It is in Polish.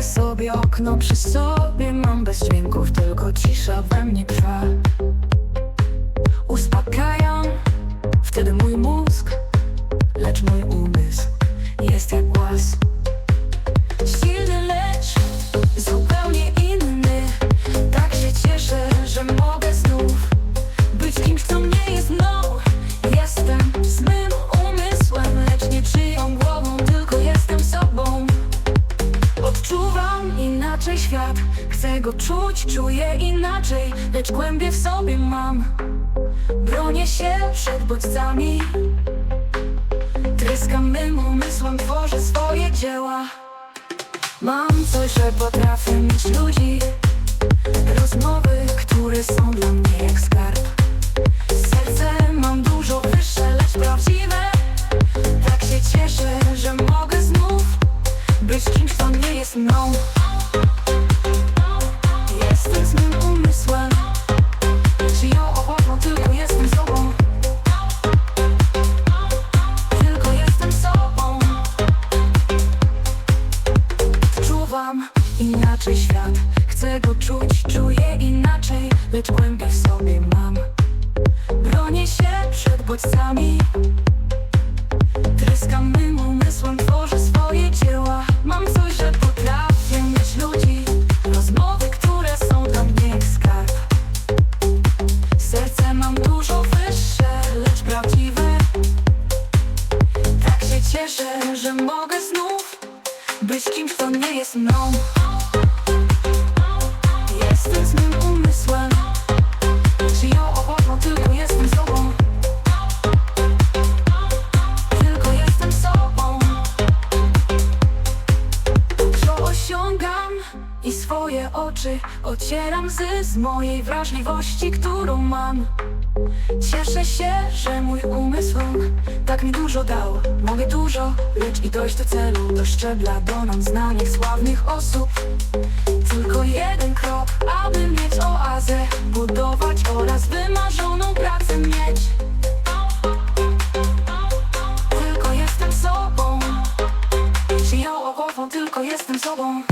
Robię okno przy sobie, mam bez dźwięków, tylko cisza we mnie trwa. Uspokajam wtedy mój mózg, lecz mój umysł jest jak Odczuwam inaczej świat, chcę go czuć, czuję inaczej. Lecz głębiej w sobie mam. Bronię się przed bodźcami. Tryskam mym umysłem, tworzę swoje dzieła. Mam coś, że potrafię mieć jest mną Jestem z mym umysłem. Czyją ochotą, tylko jestem sobą. Tylko jestem sobą. Czuwam inaczej świat. Chcę go czuć, czuję inaczej. Lecz głębiej w sobie mam. Bronię się przed bodźcami Cieszę, że mogę znów Być kimś, kto nie jest mną. Jestem z mym umysłem. Czyją ochotą, tylko jestem sobą. Tylko jestem sobą. Dużo osiągam i swoje oczy Ocieram z, z mojej wrażliwości, którą mam. Cieszę się, że mój umysł wszak mi dużo dał. Mogę dużo, lecz i dojść do celu. Do szczebla, do nam znanych, sławnych osób. Tylko jeden krok, aby mieć oazę. Budować oraz wymarzoną pracę mieć. Tylko jestem sobą. Przyjął głową, tylko jestem sobą.